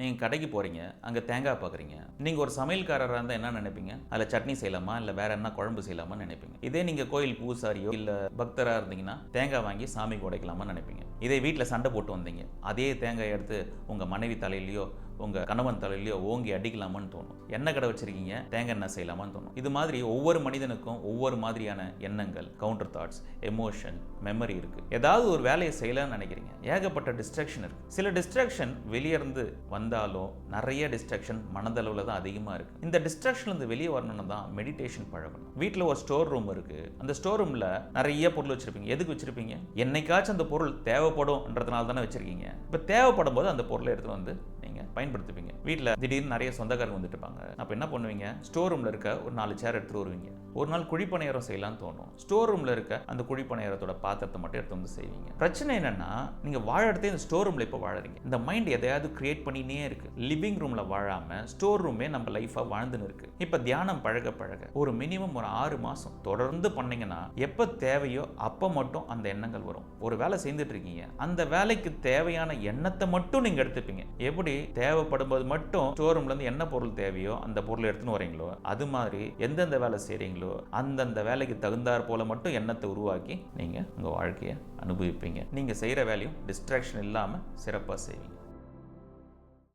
நீங்கள் கடைக்கு போகிறீங்க அங்கே தேங்காய் பார்க்குறீங்க நீங்கள் ஒரு சமையல்காரராக இருந்தால் என்ன நினைப்பீங்க? அதில் சட்னி செய்யலாமா? இல்லை வேற என்ன குழம்பு செய்யலாமா நினைப்பீங்க? இதே நீங்கள் கோயில் பூசாரியோ இல்லை பக்தராக இருந்தீங்கன்னா தேங்காய் வாங்கி சாமிக்கு உடைக்கலாமா நினைப்பீங்க. இதே வீட்டில் சண்டை போட்டு வந்தீங்க. அதே தேங்காய் எடுத்து உங்கள் மனைவி தலையிலையோ உங்கள் கணவன் தலையிலையோ ஓங்கி அடிக்கலாமான்னு தோணும். எண்ணெய் கடை வச்சிருக்கீங்க தேங்காய் எண்ணெய் செய்யலாமான்னு தோணும். இது மாதிரி ஒவ்வொரு மனிதனுக்கும் ஒவ்வொரு மாதிரியான எண்ணங்கள் கவுண்டர் தாட்ஸ் எமோஷன் மெமரி இருக்கு. ஏதாவது ஒரு வேலையை செய்யலாம்னு நினைக்கிறீங்க. ஏகப்பட்ட டிஸ்ட்ராக்ஷன் இருக்கு. சில டிஸ்ட்ராக்ஷன் வெளியேருந்து வந்தாலும் நிறைய டிஸ்ட்ராக்ஷன் மனதளவில் தான் அதிகமாக இருக்கு. இந்த டிஸ்ட்ராக்ஷன்லேருந்து வெளியே வரணும்னு தான் மெடிடேஷன் பழகணும் வீட்டில் ஒரு ஸ்டோர் ரூம் இருக்கு. அந்த ஸ்டோர் ரூமில் நிறைய பொருள் வச்சிருப்பீங்க. எதுக்கு வச்சிருப்பீங்க? என்னைக்காச்சும் அந்த பொருள் தேவைப்படும்ன்றதுனால தானே வச்சிருக்கீங்க. இப்போ தேவைப்படும் போது அந்த பொருளை எடுத்து வந்து பண்ணுவீங்க பயன்படுத்துவீங்க. வீட்டில் திடீர்னு நிறைய சொந்தக்காரங்க வந்துட்டு இருப்பாங்க. அப்போ என்ன பண்ணுவீங்க? ஸ்டோர் ரூமில் இருக்க ஒரு நாலு சேர் எடுத்துட்டு வருவீங்க. ஒரு நாள் குழிப்பணியாரம் செய்யலாம்னு தோணும். ஸ்டோர் ரூமில் இருக்க அந்த குழிப்பணியாரத்தோட பாத்திரத்தை மட்டும் எடுத்து வந்து செய்வீங்க. பிரச்சனை என்னன்னா நீங்கள் வாழ இடத்தே இந்த ஸ்டோர் ரூமில் இப்போ வாழறீங்க இந்த மைண்ட் எதையாவது கிரியேட் பண்ணினே இருக்கு. லிவிங் ரூமில் வாழாம ஸ்டோர் ரூமே நம்ம லைஃபாக வாழ்ந்துன்னு இருக்கு. இப்போ தியானம் பழக பழக ஒரு மினிமம் ஒரு ஆறு மாதம் தொடர்ந்து பண்ணீங்கன்னா எப்போ தேவையோ அப்போ மட்டும் அந்த எண்ணங்கள் வரும். ஒரு வேலை செய்துட்டு இருக்கீங்க. அந்த வேலைக்கு தேவையான எண்ணத்தை மட்டும் நீங்கள் எடுத்துப்பீங்க. எப்படி? தேவைப்படும் போது மட்டும் ஸ்டோர் ரூம்ல இருந்து என்ன பொருள் தேவையோ அந்த பொருளை எடுத்துன்னு வரீங்களோ அது மாதிரி எந்தெந்த வேலை செய்றீங்களோ அந்தந்த வேலைக்கு தகுந்தாற் போல மட்டும் எண்ணத்தை உருவாக்கி நீங்கள் உங்கள் வாழ்க்கையை அனுபவிப்பீங்க. நீங்கள் செய்கிற வேலையும் டிஸ்ட்ராக்ஷன் இல்லாமல் சிறப்பாக செய்வீங்க.